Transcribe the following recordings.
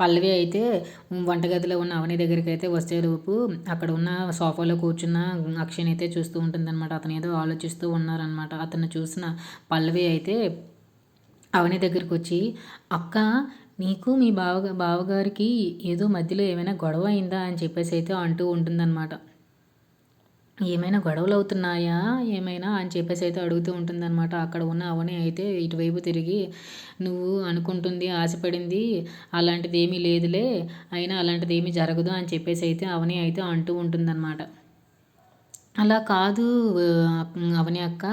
పల్లవి అయితే వంటగదిలో ఉన్న అవని దగ్గరికి అయితే వచ్చేలోపు అక్కడ ఉన్న సోఫాలో కూర్చున్న అక్షయ్ అయితే చూస్తూ ఉంటుందన్నమాట. అతను ఏదో ఆలోచిస్తూ ఉన్నారనమాట అతను చూసిన పల్లవి అయితే అవని దగ్గరికి వచ్చి అక్క నీకు మీ బావ బావగారికి ఏదో మధ్యలో ఏమైనా గొడవ అయిందా? అని చెప్పేసి అయితే అంటూ ఉంటుందన్నమాట. ఏమైనా గొడవలు అవుతున్నాయా ఏమైనా? అని చెప్పేసి అయితే అడుగుతూ ఉంటుందన్నమాట. అక్కడ ఉన్న అవని అయితే ఇటువైపు తిరిగి నువ్వు అనుకుంటుంది ఆశపడింది అలాంటిది ఏమీ లేదులే అయినా అలాంటిది ఏమీ జరగదు అని చెప్పేసి అయితే అవని అయితే అంటూ ఉంటుందన్నమాట. అలా కాదు అవని అక్క.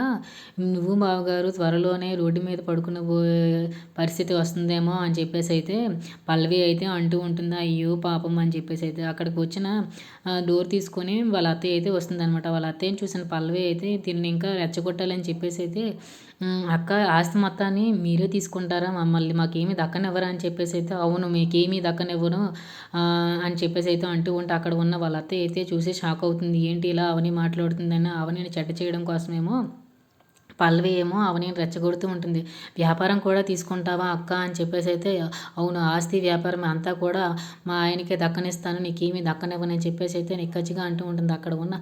నువ్వు బావగారు త్వరలోనే రోడ్డు మీద పడుకుని పోయే పరిస్థితి వస్తుందేమో అని చెప్పేసి అయితే పల్లవి అయితే అంటూ ఉంటుంది. అయ్యో పాపం అని చెప్పేసి అయితే అక్కడికి వచ్చిన డోర్ తీసుకొని వాళ్ళ అత్తయ్య అయితే వస్తుందనమాట వాళ్ళ అత్తయ్యని చూసిన పల్లవి అయితే దీన్ని ఇంకా రెచ్చగొట్టాలని చెప్పేసి అయితే అక్క ఆస్తి మొత్తాన్ని మీరే తీసుకుంటారా? మమ్మల్ని మాకేమి దక్కనివ్వరా అని చెప్పేసి అయితే అవును మీకేమీ దక్కనివ్వను అని చెప్పేసి అయితే అంటూ ఉంటే అక్కడ ఉన్న వాళ్ళ అత్తయ్య అయితే చూసి షాక్ అవుతుంది. ఏంటి ఇలా అవని మాట్లాడుతుందని అవనిని చెడ్డ చేయడం కోసమేమో పల్లవి ఏమో అవని రెచ్చగొడుతూ ఉంటుంది. వ్యాపారం కూడా తీసుకుంటావా అక్క అని చెప్పేసి అయితే అవును ఆస్తి వ్యాపారం అంతా కూడా మా ఆయనకే దక్కనిస్తాను నీకేమీ దక్కనివ్వనని చెప్పేసి అయితే నిక్కచ్చిగా అంటూ ఉంటుంది. అక్కడ ఉన్న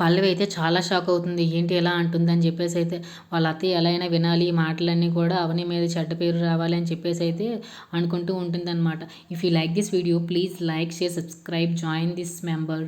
పల్లవి అయితే చాలా షాక్ అవుతుంది. ఏంటి ఎలా అంటుందని చెప్పేసి అయితే వాళ్ళ అత్తయ్య ఎలా అయినా వినాలి ఈ మాటలన్నీ కూడా అవని మీద చెడ్డ పేరు రావాలి అని చెప్పేసి అయితే అనుకుంటూ ఉంటుందన్నమాట. If you like this video please like share subscribe join this member